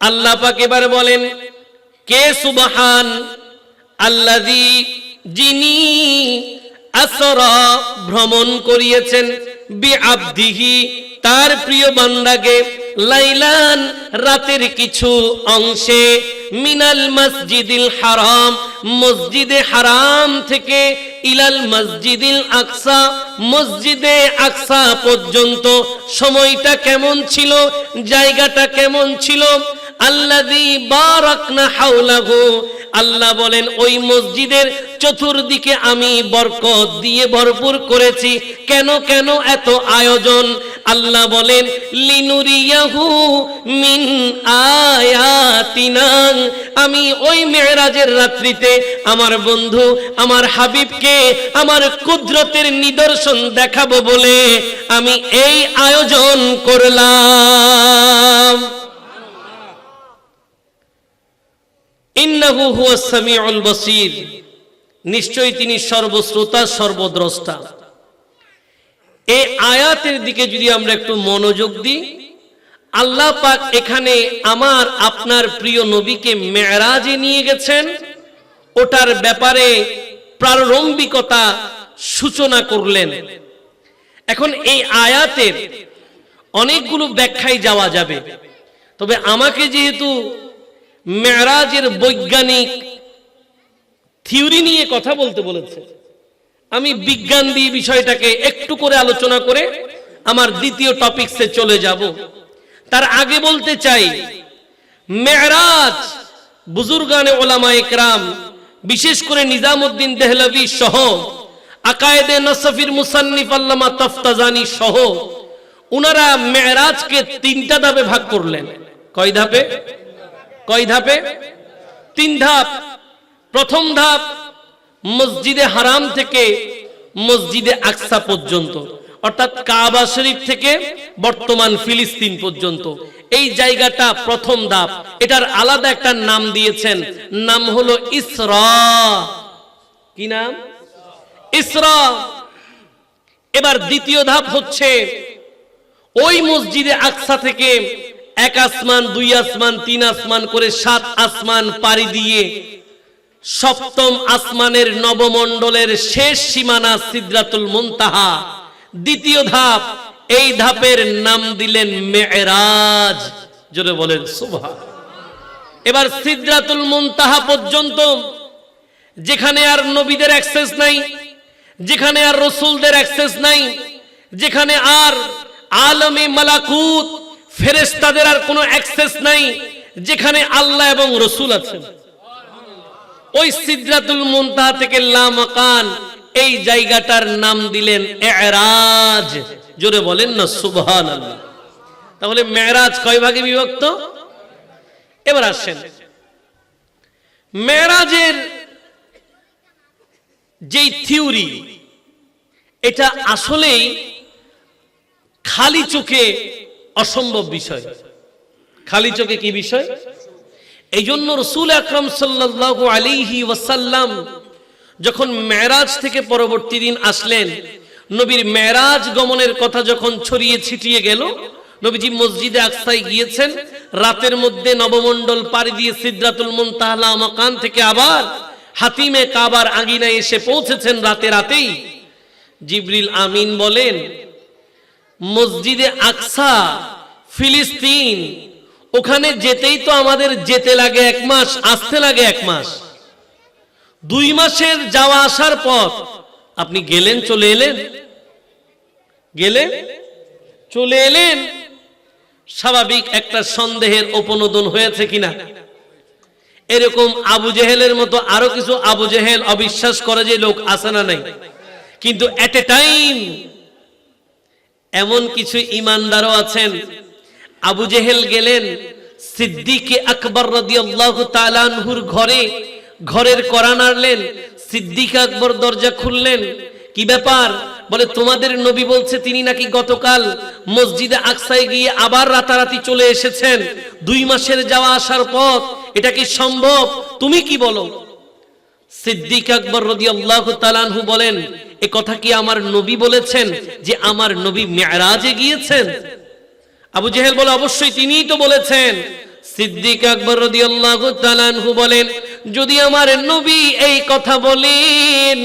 আল্লাহ পাক এবার বলেন, কে সুবহান আল্লাযী যিনি আসরা ভ্রমণ করিয়েছেন বি আবদিহি তার প্রিয় বান্দাকে লাইলান রাতের কিছু অংশে মিনাল মসজিদিল হারাম, মসজিদে হারাম থেকে ইলাল মসজিদিল আকসা, মসজিদে আকসা পর্যন্ত সময়টা কেমন ছিল, জায়গাটা কেমন ছিল আল্লাহ বলেন, ওই মসজিদের চতুর্দিকে আমি বরকত দিয়ে ভরপুর করেছি। কেন কেন এত আয়োজন? আল্লাহ বলেন, লিনুরিয়াহু মিন আয়াতিনা। আমি ওই মেয়েরাজের রাত্রিতে আমার বন্ধু, আমার হাবিবকে, আমার কুদরতের নিদর্শন দেখাবো বলে আমি এই আয়োজন করলাম। সামিউল বসির। নিশ্চয়ই তিনি সর্বশ্রোতা, সর্বদ্রষ্টা। এই আয়াতের দিকে যদি আমরা একটু মনোযোগ দিই, আল্লাহ পাক এখানে আমার, আপনার প্রিয় নবীকে মেরাজে নিয়ে গেছেন। ওটার ব্যাপারে প্রারম্ভিকতা সূচনা করলেন। এখন এই আয়াতের অনেকগুলো ব্যাখ্যায় যাওয়া যাবে। তবে আমাকে যেহেতু মেরাজের বৈজ্ঞানিক থিওরি নিয়ে কথা বলতে বলেছে। আমি বিজ্ঞান দিয়ে বিষয়টাকে একটু করে আলোচনা করে আমার দ্বিতীয় টপিকসে চলে যাব। তার আগে বলতে চাই মেহরাজ বুজুর্গানে ওলামা একরাম, বিশেষ করে নিজামুদ্দিন দেহলভি সহ, আকায়েদে নসফির মুসান্নিফ আল্লামা তফতাজানি সহ, উনারা মেহরাজকে তিনটা ধাপে ভাগ করলেন। কয় ধাপে? কয় ধাপে? তিন ধাপ। প্রথম ধাপ মসজিদে হারাম থেকে মসজিদে আকসা পর্যন্ত, অর্থাৎ কাবা শরীফ থেকে বর্তমান ফিলিস্তিন পর্যন্ত। এই জায়গাটা প্রথম ধাপ। এটার আলাদা একটা নাম দিয়েছেন, নাম হলো ইসরা। কি নাম? ইসরা। এবার দ্বিতীয় ধাপ হচ্ছে, ওই মসজিদে আকসা থেকে এক আসমান, দুই আসমান, তিন আসমান করে সাত আসমান পাড়ি দিয়ে সপ্তম আসমানের নবমণ্ডলের শেষ সীমানা সিদ্রাতুল মুনতাহা। দ্বিতীয় ধাপ, এই ধাপের নাম দিলেন মেয়েরাজ। জোরে বলেন সুভা এবার সিদ্রাতুল মুনতাহা পর্যন্ত, যেখানে আর নবীদের অ্যাক্সেস নাই, যেখানে আর রসুলদের অ্যাক্সেস নাই, যেখানে আর আলমে মালাকুত ফেরেস্তাদের আর কোনো অ্যাক্সেস নাই, যেখানে আল্লাহ এবং রসুল আছেন। ওই সিদ্রাতুল মুনতাহা থেকে লামাকান এই জায়গাটার নাম দিলেন এরাজ। জোরে বলেন না সুবহান তাহলে মেরাজ কয় ভাগে বিভক্ত? এবার আসেন। মেরাজের যেই থিওরি, এটা আসলেই খালি চোখে অসম্ভব বিষয়। খালি চোখে কি বিষয়? এই জন্য রসুল আকরম সাল্লাহ আলিহি ওয়াসাল্লাম যখন মেরাজ থেকে পরবর্তী দিন আসলেন, নবীর মেরাজ গমনের কথা যখন ছড়িয়ে ছিটিয়ে গেল, নবীজি মসজিদে আকসাই গিয়েছেন, রাতের মধ্যে নবমণ্ডল পাড়ি দিয়ে সিদ্রাতুল মুনতাহলা মকান থেকে আবার হাতিমে কাবার আঙিনায় এসে পৌঁছেছেন রাতে রাতেই। জিবরিল আমিন বলেন মসজিদে আকসা, ফিলিস্তিন, ওখানে যেতেই তো আমাদের যেতে লাগে এক মাস, আসতে লাগে এক মাস। দুই মাসের যাওয়া আসার পর আপনি গেলেন, চলে এলেন? গেলেন? চলে এলেন? স্বাভাবিক একটা সন্দেহের উপনোদন হয়েছে কিনা? এরকম আবু জেহেলের মতো আরও কিছু আবু জেহেল অবিশ্বাস করে যে লোক আসে না নাই। কিন্তু এট এ টাইম এমন কিছু ইমানদারও আছেন। আবু জেহেল গেলেন, সিদ্দিকে আকবর রাদিয়াল্লাহু তাআলা আনহুর ঘরে, ঘরের করা নাড়লেন, সিদ্দিক আকবর দরজা খুললেন। কি ব্যাপার? বলে, তোমাদের নবী বলছে, তিনি নাকি গতকাল মসজিদে আকসায় গিয়ে আবার রাতারাতি চলে এসেছেন। দুই মাসের যাওয়া আসার পথ, এটা কি সম্ভব? তুমি কি বলো? সিদ্দিক আকবর রাদিয়াল্লাহু তাআলা আনহু বলেন এ কথা কি আমার নবী বলেছেন যে আমার নবী মেয়ারাজে গিয়েছেন? আবু জেহেল বলে, অবশ্যই তিনিই তো বলেছেন। সিদ্দিক আকবর রাদিয়াল্লাহু বলেন, যদি আমার নবী এই কথা বলেন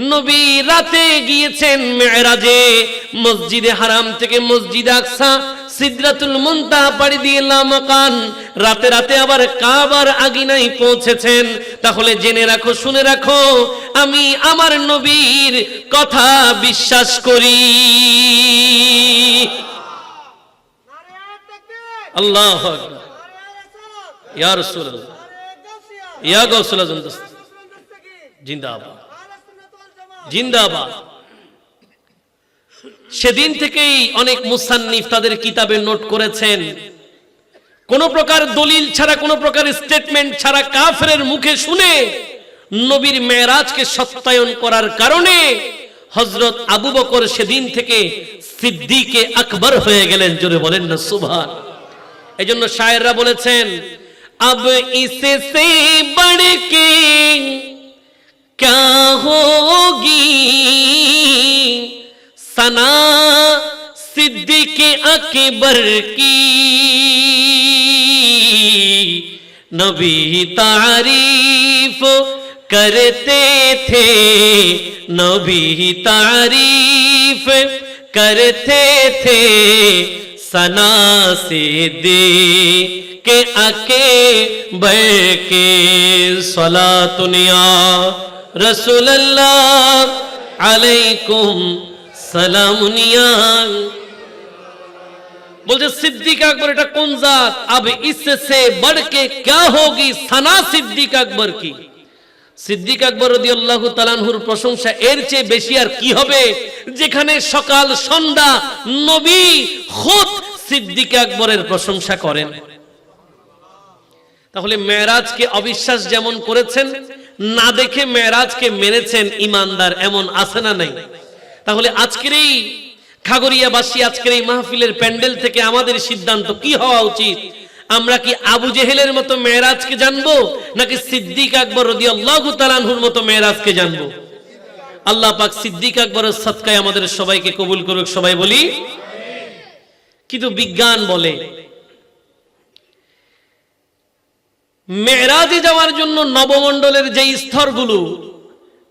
নবী রাতে গিয়েছেন মেরাজে মসজিদে হারাম থেকে মসজিদ আকসা, সিদরাতুল মুনতাহা পাড়ি দিয়ে লামাকান রাতে রাতে আবার কাবার আগিনাই পৌঁছেছেন। তাহলে জেনে রাখো, শুনে রাখো, আমি আমার নবীর কথা বিশ্বাস করি। আল্লাহ আকবার। ইয়া রাসূলুল্লাহ। ইয়া গাউসুল জিন্দাবাদ। জিন্দাবাদ। সেদিন থেকেই অনেক মুসান্নিফ তাদের কিতাবে নোট করেছেন। কোন প্রকার দলিল ছাড়া, কোন প্রকার স্টেটমেন্ট ছাড়া কাফেরের মুখে শুনে নবীর মেয়েরাজকে সত্যায়ন করার কারণে হজরত আবু বকর সেদিন থেকে সিদ্দিকে আকবর হয়ে গেলেন। জোরে বলেন না সুভান এই জন্য শায়েররা বলেছেন, আব ইসে বড় কে क्या होगी? सना सिद्दीक अकबर की नबी तारीफ़ करते थे, नबी तारीफ़ करते थे। सना से दे के अके बर के सला दुनिया রসুল্লাহ আলাইকুম সালামুনিয়া বলছে, সিদ্দিক আকবর, এটা কোন জাত? আব ইসসে বড়কে ক্যা হোগি? সানা সিদ্দিক আকবর কি? সিদ্দিক আকবর তালানহুর প্রশংসা এর চেয়ে বেশি আর কি হবে? যেখানে সকাল, সন্ধ্যা, নবী খুদ সিদ্দিক আকবরের প্রশংসা করেন। তাহলে মেরাজকে অবিশ্বাস যেমন করেছেন না দেখে মেয়েরাজকে মেনেছেন ইমানদার, এমন আছে না নাই? তাহলে আজকের এই খাগরিয়াবাসী আজকের এই মাহফিলের প্যান্ডেল থেকে আমাদের সিদ্ধান্ত কি হওয়া উচিত? আমরা কি আবু জেহেলের মতো মেয়েরাজকে জানব, নাকি সিদ্দিক আকবর রদি আল্লাহ তালানহুর মতো মেয়েরাজকে জানব? আল্লাহ পাক সিদ্দিক আকবরের সৎকায় আমাদের সবাইকে কবুল করুক, সবাই বলি, কিন্তু বিজ্ঞান বলে মেয়েরাজে যাওয়ার জন্য নবমণ্ডলের যে স্তরগুলো,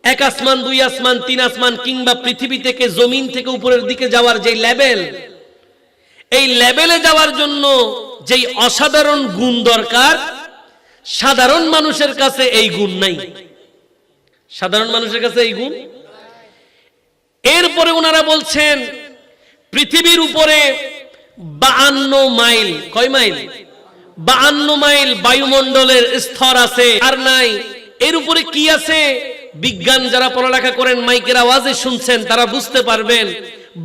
এক আসমান, দুই আসমান, তিন আসমান, কিংবা পৃথিবী থেকে জমিন থেকে উপরের দিকে যাওয়ার যে লেভেল এই লেভেলে যাওয়ার জন্য যেই অসাধারণ গুণ দরকার, সাধারণ মানুষের কাছে এই গুণ নাই। সাধারণ মানুষের কাছে এই গুণ? এরপরে ওনারা বলছেন, পৃথিবীর উপরে বাহান্ন মাইল, কয় মাইল? বাহান্ন মাইল বায়ুমণ্ডলের স্তর আছে, আর নাই। এর উপরে কি আছে? বিজ্ঞান যারা পড়ালেখা করেন, মাইকের আওয়াজে শুনছেন, তারা বুঝতে পারবেন।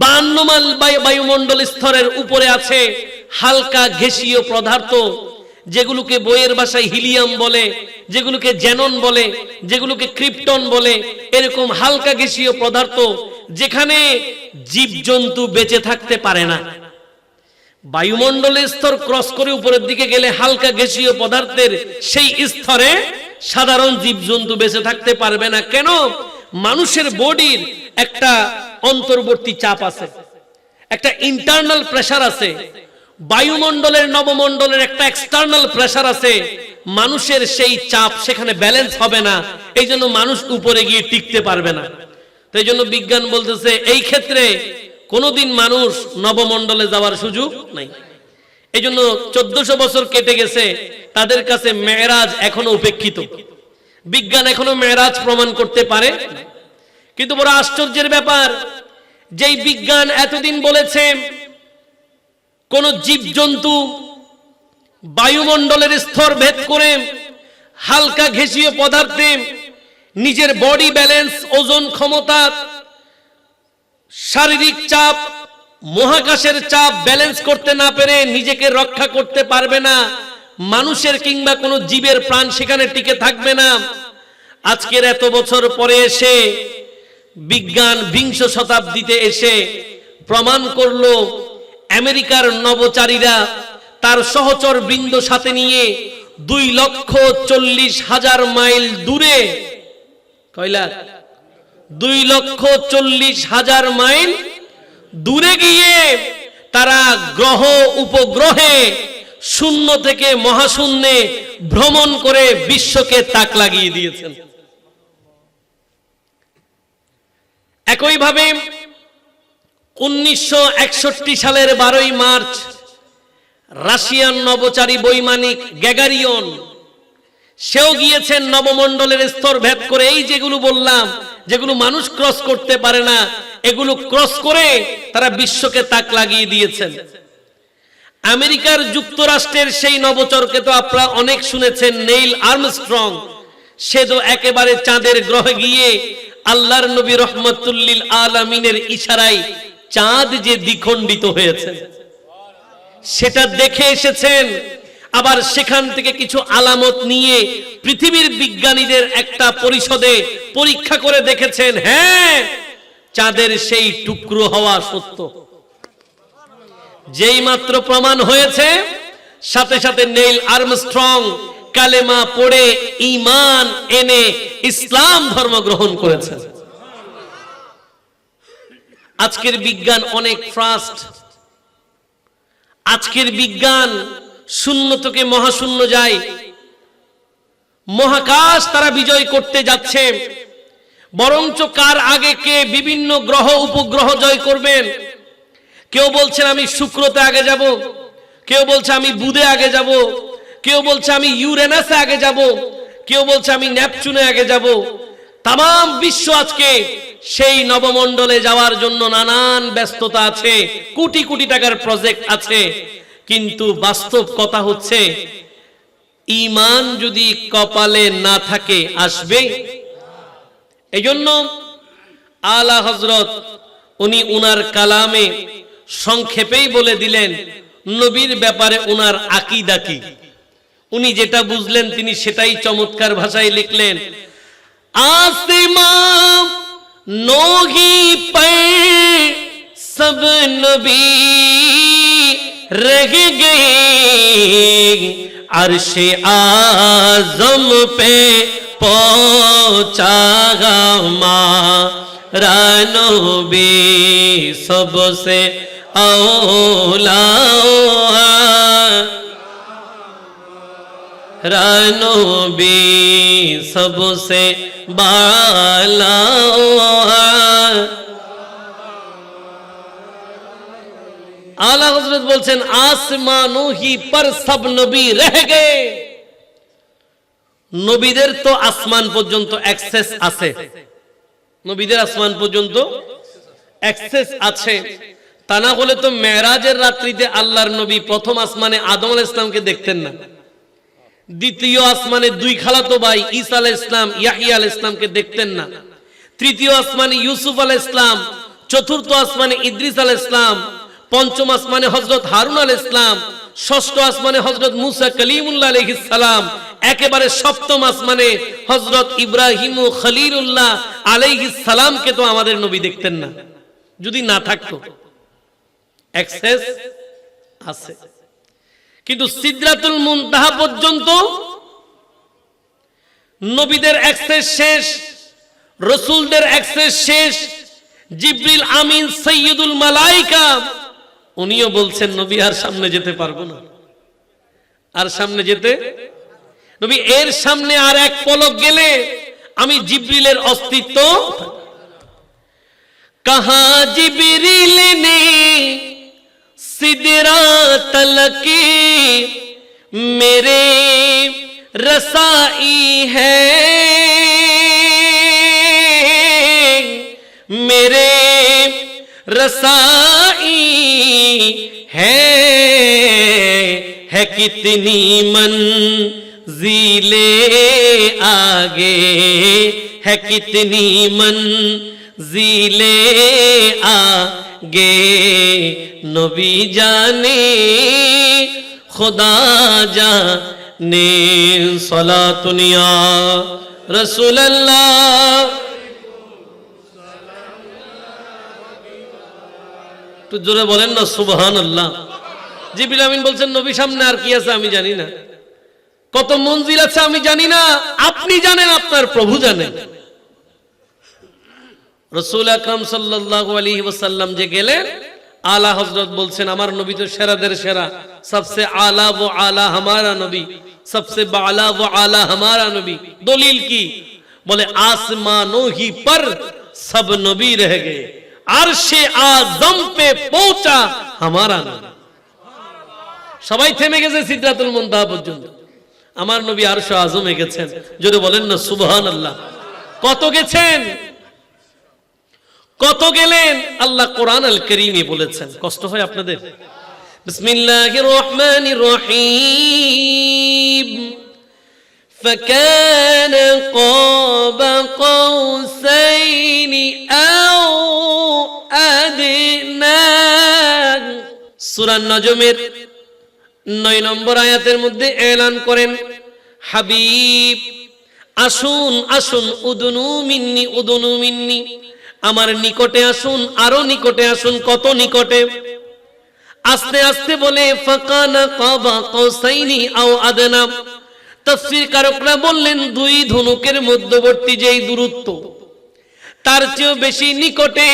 বাহান্ন মাইল বায়ুমণ্ডল স্তরের উপরে আছে হালকা ঘেসীয় পদার্থ, যেগুলোকে বইয়ের ভাষায় হিলিয়াম বলে, যেগুলোকে জেনন বলে, যেগুলোকে ক্রিপ্টন বলে, এরকম হালকা গ্যাসীয় পদার্থ যেখানে জীবজন্তু বেঁচে থাকতে পারে না। বায়ুমণ্ডলের স্তর ক্রস করে উপরের দিকে গেলে হালকা গ্যাসীয় পদার্থের সেই স্তরে সাধারণ জীবজন্তু বেঁচে থাকতে পারবে না। কেন? মানুষের বডির একটা অন্তর্বর্তী চাপ আছে, একটা ইন্টারনাল প্রেসার আছে, বায়ুমণ্ডলের নবমণ্ডলের একটা এক্সটার্নাল প্রেসার আছে। মানুষের সেই চাপ সেখানে ব্যালেন্স হবে না এই মানুষ উপরে গিয়ে টিকতে পারবে না। তো এই জন্য বিজ্ঞান বলতেছে, এই ক্ষেত্রে কোনোদিন মানুষ নবমণ্ডলে যাওয়ার সুযোগ নাই। এই জন্য চোদ্দশো বছর কেটে গেছে, তাদের কাছে মেয়েরাজ এখনও উপেক্ষিত। বিজ্ঞান এখনও মেয়েরাজ প্রমাণ করতে পারে কিন্তু বড় আশ্চর্যের ব্যাপার, যেই বিজ্ঞান এতদিন বলেছে, কোন জীবজন্তু বায়ুমণ্ডলের স্তর ভেদ করে হালকা ঘেঁষিয়ে পদার্থে নিজের বডি ব্যালেন্স, ওজন ক্ষমতা শারীরিক চাপ, মহাকাশের চাপ ব্যালেন্স করতে না পেরে নিজেকে রক্ষা করতে পারবে না, মানুষের কিংবা কোনো জীবের প্রাণ সেখানে টিকে থাকবে না। আজকের এত বছর পরে এসে বিজ্ঞান বিংশ শতাব্দীতে এসে প্রমাণ করল আমেরিকার নবচারীরা তার সহচর বৃন্দ সাথে নিয়ে দুই লক্ষ চল্লিশ হাজার মাইল দূরে কয়লা দুই লক্ষ চল্লিশ হাজার মাইল দূরে গিয়ে তারা গ্রহ উপগ্রহে শূন্য থেকে মহাশূন্যে ভ্রমণ করে বিশ্বকে তাক লাগিয়ে দিয়েছেন। একইভাবে উনিশশো একষট্টি সালের বারোই মার্চ রাশিয়ান নবচারী বৈমানিক গ্যাগারিয়ন, সেও গিয়েছেন নবমণ্ডলের স্তর ভেদ করে। এই যেগুলো বললাম যেগুলো মানুষ ক্রস করতে পারে না, এগুলো ক্রস করে তারা বিশ্বকে তাক লাগিয়ে দিয়েছেন। আমেরিকার যুক্তরাষ্ট্রের সেই নবচরকে তো আপনারা অনেক শুনেছেন, নেইল আর্মস্ট্রং। সে তো একেবারে চাঁদের গ্রহে গিয়ে আল্লাহর নবী রহমতুল্লিল আলমিনের ইশারায় চাঁদ যে দ্বিখণ্ডিত হয়েছে। সেটা দেখে এসেছেন আবার সেখান থেকে কিছু আলামত নিয়ে পৃথিবীর বিজ্ঞানীদের একটা পরিষদে পরীক্ষা করে দেখেছেন হ্যাঁ চাঁদের সেই টুকরো হওয়া সত্য। যেই মাত্র প্রমাণ হয়েছে, সাথে সাথে নেইল আর্মস্ট্রং কালেমা পড়ে ঈমান এনে ইসলাম ধর্ম গ্রহণ করেছেন আজকের বিজ্ঞান অনেক ফাস্ট আজকের বিজ্ঞান শূন্য থেকে মহাশূন্য যায়। মহাকাশ তারা বিজয় করতে যাচ্ছে। বরঞ্চ কার আগে কে বিভিন্ন গ্রহ, উপগ্রহ জয় করবেন? কেউ বলছেন আমি শুক্রতে আগে যাব। কেউ বলছে, আমি বুধে আগে যাব। কেউ বলছে, আমি ইউরেনাসে আগে যাব। কেউ বলছে, আমি ন্যাপচুনে আগে যাব। তাম বিশ্ব আজকে সেই নবমণ্ডলে যাওয়ার জন্য নানান ব্যস্ততা আছে। কোটি কোটি টাকার প্রজেক্ট আছে। কিন্তু বাস্তব কথা হচ্ছে ইমান যদি কপালে না থাকে, আসবে? এজন্য আলা হজরত উনি উনার কালামে সংক্ষেপেই বলে দিলেন, নবীর ব্যাপারে উনার আকিদা কি? উনি যেটা বুঝলেন, তিনি সেটাই চমৎকার ভাষায় লিখলেন আসিমা নোগি পে সব নবী रह गए अर्श आजम पे पहुंचा रानो बे सबसे औला रानो बे सबसे बाला আলা হজরত বলছেন আসমানো হি পর সব নবী রহ গে নবীদের তো আসমান পর্যন্ত অ্যাক্সেস আছে। নবীদের আসমান পর্যন্ত অ্যাক্সেস আছে। তা না হলে তো মেরাজের রাত্রিতে আল্লাহর নবী প্রথম আসমানে আদম আল ইসলামকে দেখতেন না। দ্বিতীয় আসমানে দুই খালাতো ভাই, ঈসা আল ইসলাম ইয়াহিয়া আল ইসলামকে দেখতেন না। তৃতীয় আসমানে ইউসুফ আল ইসলাম চতুর্থ আসমানে ইদ্রিস আল ইসলাম পঞ্চম আসমানে হজরত হারুন আল ইসলাম ষষ্ঠ আসমানে হজরত মুসা কলিমুল্লাহ সালাম, একেবারে সপ্তম আসমানে হজরত ইব্রাহিম খলিলুল্লাহ আলাইহিস সালামকে তো আমাদের নবী দেখতেন না। যদি না থাকতো আছে। কিন্তু সিদ্রাতুল পর্যন্ত নবীদের অ্যাক্সেস শেষ, রসুলদের অ্যাক্সেস শেষ, জিব্রিল আমিন, সৈয়দুল মালাইকা উনিও বলছেন নবী আর সামনে যেতে পারবো না আর সামনে যেতে নবী এর সামনে আর এক পলক গেলে আমি জিব্রিলের অস্তিত্ব কাহা জিবরিল নে सिदरा तलकी मेरे रसाई है मेरे रसाई है है कितनी मंजिले आगे है कितनी मंजिले आगे नबी जाने खुदा जाने सला दुनिया रसूल अल्लाह একটু জোরে বলেন না সুবাহান আল্লাহ জিবিল আমিন বলছেন, নবী সামনে আর কি আছে আমি জানি না। কত মঞ্জিল আছে আমি জানি না। আপনি জানেন, আপনার প্রভু জানেন। রসুল আকরাম সাল্লাহ আলী ওসাল্লাম যে গেলেন, আলা হজরত বলছেন, আমার নবী তো সেরাদের সেরা। সবসে আলা ও আলা হামারা নবী। সবসে আলা ও আলা হামারা নবী। দলিল কি? বলে, আসমানো পর সব নবী রহ গয়ে। আরশে আজম পে পৌঁছা আমারা না। সবাই থেমে গেছে সিদ্ধাতুল মুনতাহা পর্যন্ত। আমার নবী আরশ আজমে গেছেন যদি বলেন না, সুবহানাল্লাহ। কত গেছেন? কত গেলেন? আল্লাহ কোরআন আল করিমে বলেছেন। কষ্ট হয় আপনাদের? বিসমিল্লাহির রহমানির রহিম। فكان قاب قوس সূরা নজমের নয় নম্বর আয়াতের মধ্যে এলান করেন, হাবিব, আসুন আসুন, উদনু মিন্নি উদনু মিন্নি, আমার নিকটে আসুন, আরও নিকটে আসুন, কত নিকটে? আস্তে আস্তে বলে আও কারকরা বললেন, দুই ধনুকের মধ্যবর্তী যেই দূরত্ব, তার চেয়েও বেশি নিকটে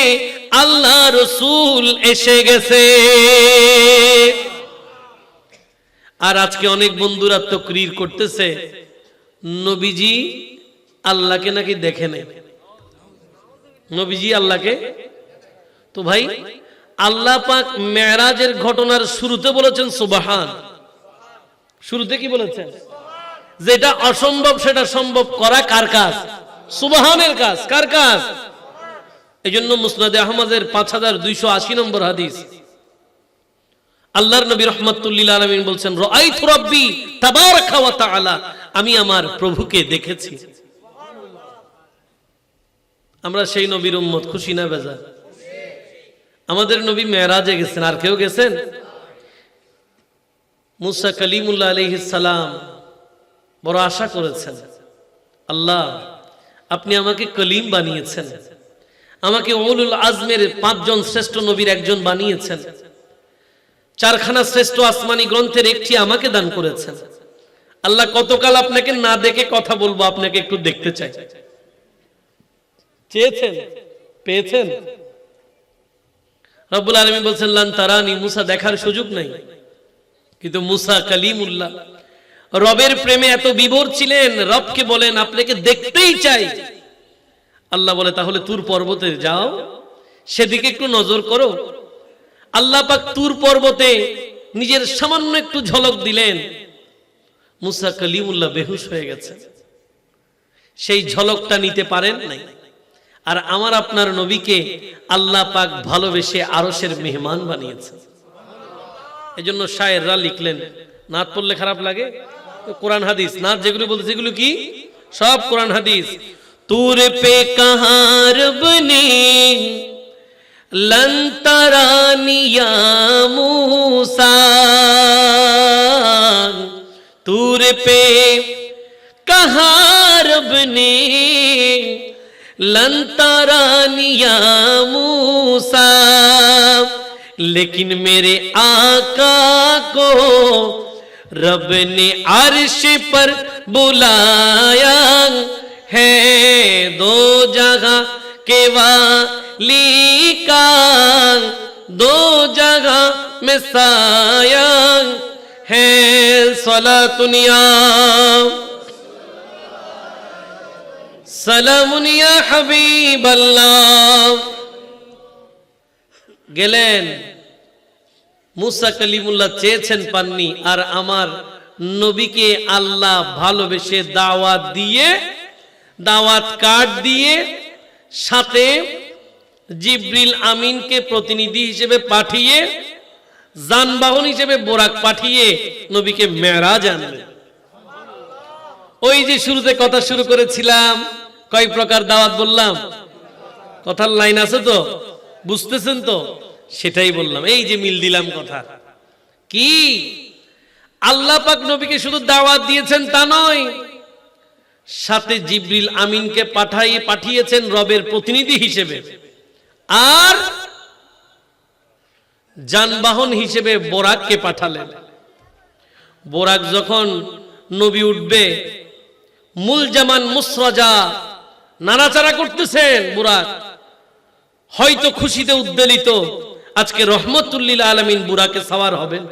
আল্লাহ রসুল এসে গেছে। আর আজকে অনেক বন্ধুরা তকরির করতেছে। নবীজি আল্লাহকে নাকি দেখে নেই নবীজি আল্লাহকে? তো ভাই, আল্লাহ পাক মেরাজের ঘটনার শুরুতে বলেছেন, সুবাহান। শুরুতে কি বলেছেন? যেটা অসম্ভব, সেটা সম্ভব করা কার কাজ? সুবাহানের কাজ, কার কাজ? এই জন্য মুসনাদে আহমদের পাঁচ হাজার দুইশো আশি নম্বর হাদিস। আল্লাহর নবী রহমতুল্লিল আলমিন বলছেন রাব্বি তাবারাকা ওয়া তাআলা। আমি আমার প্রভুকে দেখেছি। আমরা সেই নবীর উম্মত, খুশি না বেজা আমাদের নবী মেরাজে গেছেন, আর কেউ গেছেন? মুসা কালিমুল্লাহ আলাইহিস সালাম বড় আশা করেছেন, আল্লাহ, আপনি আমাকে কলিম বানিয়েছেন। আমাকে ওলুল আজমের পাঁচজন শ্রেষ্ঠ নবীর একজন বানিয়েছেন। চারখানা শ্রেষ্ঠ আসমানি গ্রন্থের একটি আমাকে দান করেছেন। আল্লাহ, কতকাল আপনাকে না দেখে কথা বলব, আপনাকে একটু দেখতে চাই। চেয়েছেন? পেয়েছেন? রব্বুল আলমী বলছেন, লান তারানি, মুসা দেখার সুযোগ নাই। কিন্তু মুসা কালিমুল্লাহ, রবের প্রেমে এত বিভোর ছিলেন, রবকে বলেন, আপনাকে দেখতেই চাই। আল্লাহ বলে, তাহলে তুর পর্বতে যাও, সেদিকে একটু নজর করো। আল্লাহ পাক তুর পর্বতে নিজের সামান্য একটু ঝলক দিলেন। মুসা কালিমুল্লাহ বেহুশ হয়ে গেছে। সেই ঝলকটা নিতে পারেন নাই। আর আমার আপনার নবীকে আল্লাহ পাক ভালোবেসে আরসের মেহমান বানিয়েছে এজন্য শায়েররা লিখলেন, নাত পড়লে খারাপ লাগে? কোরআন হাদিস, নাত যেগুলো বলতে, সেগুলো কি? সব কোরআন হাদিস, তুর পে কাহার বনে लन तरानिया मूसा तूर पे कहाँ रब ने लन तरानिया मूसा लेकिन मेरे आका को रब ने अर्श पर बुलाया है। दो जगह के वाली का दो जगह में साया है सला दुनिया সালামুনিয়া হাবিব গেলেন মুসা কালিমুল্লাহ চেয়েছেন পাননি আর আমার নবীকে আল্লাহ ভালোবেসে দাওয়াত দিয়ে দাওয়াত কার্ড দিয়ে সাথে জিব্রিল আমিনকে প্রতিনিধি হিসেবে পাঠিয়ে, যানবাহন হিসেবে বোরাক পাঠিয়ে নবীকে মেরাজ আনলেন ওই যে শুরুতে কথা শুরু করেছিলাম, কয় প্রকার দাওয়াত বললাম? কথার লাইন আছে তো? বুঝতেছেন তো? সেটাই বললাম। এই যে মিল দিলাম কথা। কি? আল্লাহ পাক নবীকে শুধু দাওয়াত দিয়েছেন তা নয় সাথে জিব্রিল আমিনকে পাঠাই পাঠিয়েছেন রবের প্রতিনিধি হিসেবে। আর যানবাহন হিসেবে বোরাককে পাঠালেন। বোরাক যখন নবী উঠবে, মূল জামান মুসরাজা নাড়াচাড়া করতেছেন বুরাক। হয়তো খুশিতে উদ্বেলিত, আজকে রহমতুল্লিল আলমিন বুড়াকে সাওয়ার হবেন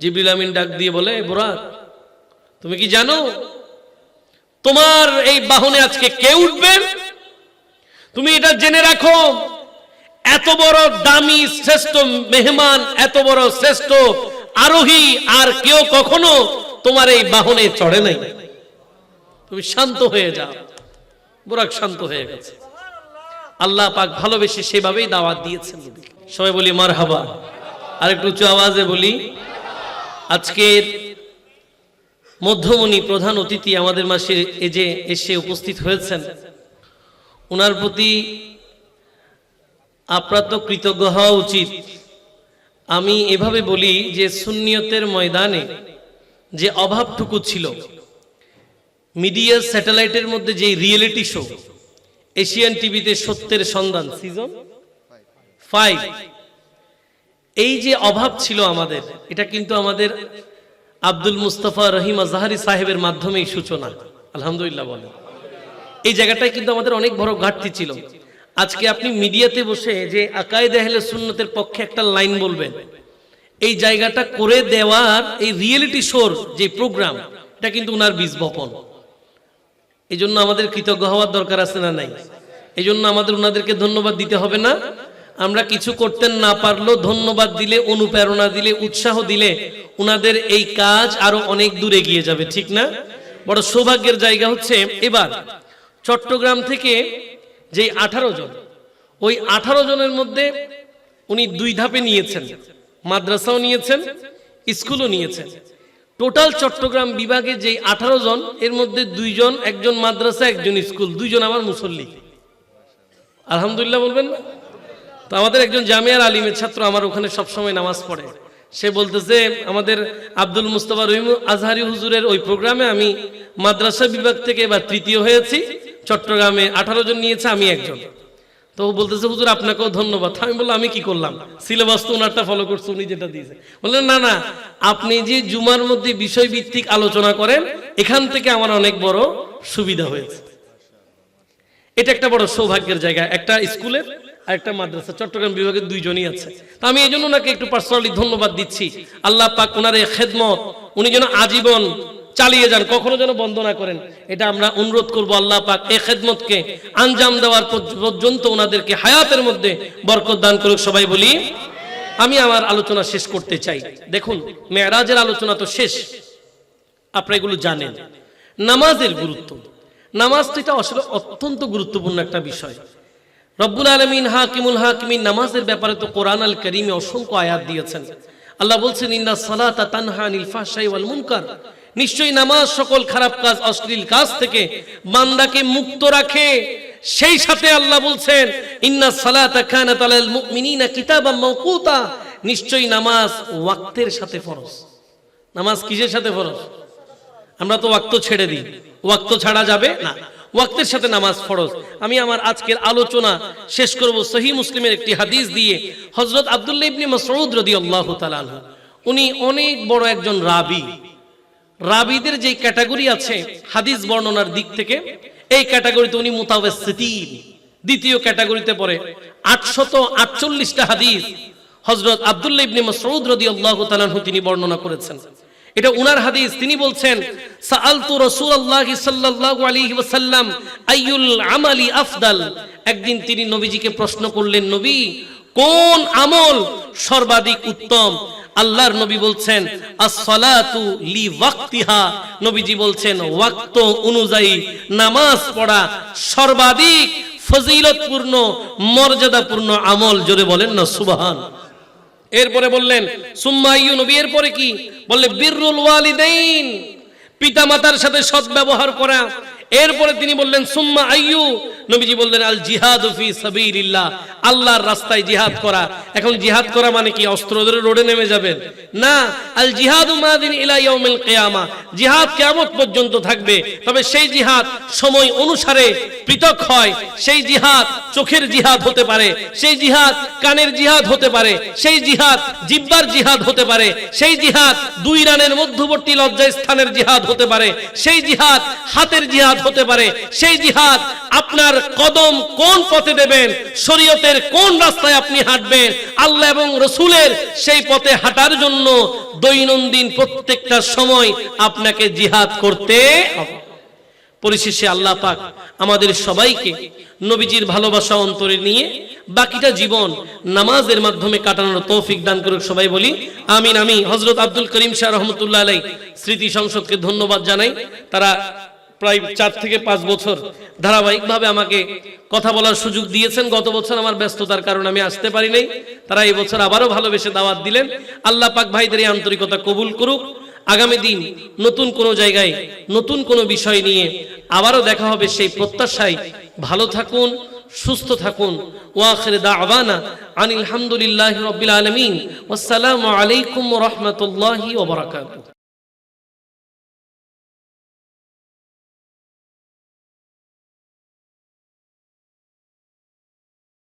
জিবরিল আমিন ডাক দিয়ে বলে, বুরাক, তুমি কি জানো তোমার এই বাহনে আজকে কে উঠবেন তুমি এটা জেনে রাখো, এত বড় দামি শ্রেষ্ঠ মেহমান, এত বড় শ্রেষ্ঠ আরোহী আর কেউ কখনো তোমার এই বাহনে চড়ে নাই। তুমি শান্ত হয়ে যাও। বুরাক শান্ত হয়ে গেছে। আল্লাহ পাক ভালোবেসে সেভাবেই দাওয়াত দিয়েছেন। সবাই বলি মার হাবা আর একটু উঁচু আওয়াজে বলি, আজকের মধ্যমণি প্রধান অতিথি আমাদের মাসে এ যে এসে উপস্থিত হয়েছেন। ওনার প্রতি আপনার তো কৃতজ্ঞ হওয়া উচিত। আমি এভাবে বলি যে সুন্নিয়তের ময়দানে যে অভাবটুকু ছিল, মিডিয়া স্যাটেলাইটের মধ্যে যে রিয়েলিটি শো, এশিয়ান টিভিতে সত্যের সন্ধান, সিজন ফাইভ, এই যে অভাব ছিল আমাদের, এটা কিন্তু আমাদের আব্দুল মুস্তফা রহিম আজহারি সাহেবের মাধ্যমেই সূচনা। আলহামদুলিল্লাহ বলেন। এই জায়গাটায় কিন্তু আমাদের অনেক বড় ঘাটতি ছিল। আজকে আপনি মিডিয়াতে বসে যে আকায়েদ আহলে সুন্নতের পক্ষে একটা লাইন বলবেন, এই জায়গাটা করে দেওয়ার এই রিয়েলিটি শোর যে প্রোগ্রাম এটা কিন্তু উনার বীজ বপন। এই জন্য আমাদের কৃতজ্ঞ হওয়ার দরকার আছে না নাই? এই জন্য আমাদের ওনাদেরকে ধন্যবাদ দিতে হবে না? আমরা কিছু করতেন না পারলেও ধন্যবাদ দিলে, অনুপ্রেরণা দিলে, উৎসাহ দিলে ওনাদের এই কাজ আরও অনেক দূর এগিয়ে যাবে, ঠিক না? বড় সৌভাগ্যের জায়গা হচ্ছে এবার চট্টগ্রাম থেকে যে আঠারো জন, ওই আঠারো জনের মধ্যে উনি দুই ধাপে নিয়েছেন। মাদ্রাসাও নিয়েছেন, স্কুলও নিয়েছেন। টোটাল চট্টগ্রাম বিভাগে যে আঠারো জন, এর মধ্যে দুইজন একজন মাদ্রাসা, একজন স্কুল দুইজন আমার মুসল্লি। আলহামদুলিল্লাহ বলবেন না? তো আমাদের একজন জামিয়ার আলিমের ছাত্র আমার ওখানে সবসময় নামাজ পড়ে। সে বলতেছে, আমাদের আব্দুল মুস্তফা রহিম আজহারি হুজুরের ওই প্রোগ্রামে আমি মাদ্রাসা বিভাগ থেকে এবার তৃতীয় হয়েছি। চট্টগ্রামে আঠারো জন নিয়েছে, আমি একজন। তো বলতেছে, হুজুর, আপনাকেও ধন্যবাদ। আমি বললাম, আমি কি করলাম? সিলেবাস তো ওনারটা ফলো করছে, উনি যেটা দিয়েছে। বললেন, না না, আপনি যে জুমার মধ্যে বিষয়ভিত্তিক আলোচনা করেন, এখান থেকে আমার অনেক বড় সুবিধা হয়েছে। এটা একটা বড় সৌভাগ্যের জায়গা। একটা স্কুলের আর একটা মাদ্রাসা, চট্টগ্রাম বিভাগের দুইজনই আছে। তো আমি এই জন্য ওনাকে একটু পার্সোনালি ধন্যবাদ দিচ্ছি। আল্লাহ পাক ওনার এই খেদমত, উনি যেন আজীবন চালিয়ে যান, কখনো যেন বন্ধ না করেন। এটা আমরা অনুরোধ করব আল্লাহ পাক এই খেদমতকে আঞ্জাম দেওয়ার পর্য- পর্যন্ত ওনাদেরকে হায়াতের মধ্যে বরকত দান করুক, সবাই বলি, আমি আমার আলোচনা শেষ করতে চাই। দেখুন, মেয়েরাজের আলোচনা তো শেষ। আপনারা এগুলো জানেন। নামাজের গুরুত্ব। নামাজ তো এটা আসলে অত্যন্ত গুরুত্বপূর্ণ একটা বিষয়। রব্বুল আলমিন হাকিমুল হাকিমিন নামাজের ব্যাপারে তো কোরআন আল করিমে অসংখ্য আয়াত দিয়েছেন। আল্লাহ বলছেন, ইন্না সালাতা তানহা আনিল ওয়াল মুনকার। নিশ্চয়ই নামাজ সকল খারাপ কাজ, অশ্লীল কাজ থেকে বান্দাকে মুক্ত রাখে। সেই সাথে আল্লাহ বলছেন, ইন্না সালাতা কানাত আলাল মুমিনিনা কিতাবাম মাওকুতা। নিশ্চয়ই নামাজ ওয়াক্তের সাথে ফরজ। নামাজ কিসের সাথে ফরজ? আমরা তো ওয়াক্ত ছেড়ে দিই। ওয়াক্ত ছাড়া যাবে? না। ওয়াক্তের সাথে নামাজ ফরজ। আমি আমার আজকের আলোচনা শেষ করব সহি মুসলিমের একটি হাদিস দিয়ে হজরত আব্দুল্লাহ ইবনে মাসউদ রাদিয়াল্লাহু তাআলা আনহু। উনি অনেক বড় একজন রাবি। রাবিদের যে ক্যাটাগরি আছে হাদিস বর্ণনার দিক থেকে, এই ক্যাটাগরিতে উনি মুতাওয়াসসিতিন। দ্বিতীয় ক্যাটাগরিতে পড়ে আটশত আটচল্লিশটা হাদিস হজরত আব্দুল্লাহ ইবনে মাসউদ রাদিয়াল্লাহু তাআলা আনহু তিনি বর্ণনা করেছেন। এটা উনার হাদিস, তিনি বলছেন, সাআলতু রাসূলুল্লাহি সাল্লাল্লাহু আলাইহি ওয়াসাল্লাম, আইয়ুল আমালি আফদাল? একদিন তিনি নবীজিকে প্রশ্ন করলেন, নবী, কোন আমল সর্বাধিক উত্তম? আল্লাহর নবী বলছেন as-salatu লি ওয়াক্তিহা। নবীজি বলছেন, ওয়াক্ত অনুযায়ী নামাজ পড়া সর্বাধিক ফজিলতপূর্ণ, মর্যাদাপূর্ণ আমল। জোরে বলেন না, সুবহান। এরপরে বললেন, সুম্মা নবী, এরপরে কি? বললে, বিররুল ওয়ালিদাইন। পিতা মাতার সাথে সৎ ব্যবহার করা। এরপরে তিনি বললেন, সুম্মা আইয়ু। নবীজি বললেন, আল জিহাদ ফি সাবিলিল্লাহ। আল্লাহর রাস্তায় জিহাদ করা। এখন জিহাদ করা মানে কি? অস্ত্র ধরে রোডে নেমে যাবেন। না, আল জিহাদু মাদিন ইলা ইয়াউমিল কিয়ামা। জিহাদ কিয়ামত পর্যন্ত থাকবে। তবে সেই জিহাদ সময় অনুসারে পৃথক হয়। সেই জিহাদ চোখের জিহাদ হতে পারে। সেই জিহাদ কানের জিহাদ হতে পারে। সেই জিহাদ জিব্বার জিহাদ হতে পারে। সেই জিহাদ দুই রানের মধ্যবর্তী লজ্জা স্থানের জিহাদ হতে পারে। সেই জিহাদ হাতের জিহাদ হতে পারে। সেই জিহাদ আপনার কদম কোন পথে দেবেন? শরীয়তের কোন রাস্তায় আপনি হাঁটবেন? আল্লাহ এবং রসুলের সেই পথে হাঁটার জন্য দৈনন্দিন প্রত্যেকটা সময় আপনাকে জিহাদ করতে পরিশেষে আল্লাহ পাক আমাদের সবাইকে নবীজির ভালোবাসা অন্তরে নিয়ে বাকিটা জীবন নামাজের মাধ্যমে কাটানোর তৌফিক দান করুক সবাই বলি, আমিন আমি হজরত আব্দুল করিম শাহ রহমতুল্লাহ আলাই স্মৃতি সংসদকে ধন্যবাদ জানাই। তারা প্রায় চার থেকে পাঁচ বছর ধারাবাহিকভাবে আমাকে কথা বলার সুযোগ দিয়েছেন। গত বছর আমার ব্যস্ততার কারণে আমি আসতে পারি নাই। তারা এই বছর আবারও ভালোবেসে দাওয়াত দিলেন। আল্লাহ পাক ভাইদের এই আন্তরিকতা কবুল করুক। আগামী দিন নতুন কোনো জায়গায় নতুন কোনো বিষয় নিয়ে আবারও দেখা হবে সেই প্রত্যাশায়। ভালো থাকুন, সুস্থ থাকুন। ওয়াখির দাওয়ানা আনিল হামদুলিল্লাহি রাব্বিল আলামিন। ওয়াসসালামু আলাইকুম রাহমাতুল্লাহি ওয়া বারাকাতুহু।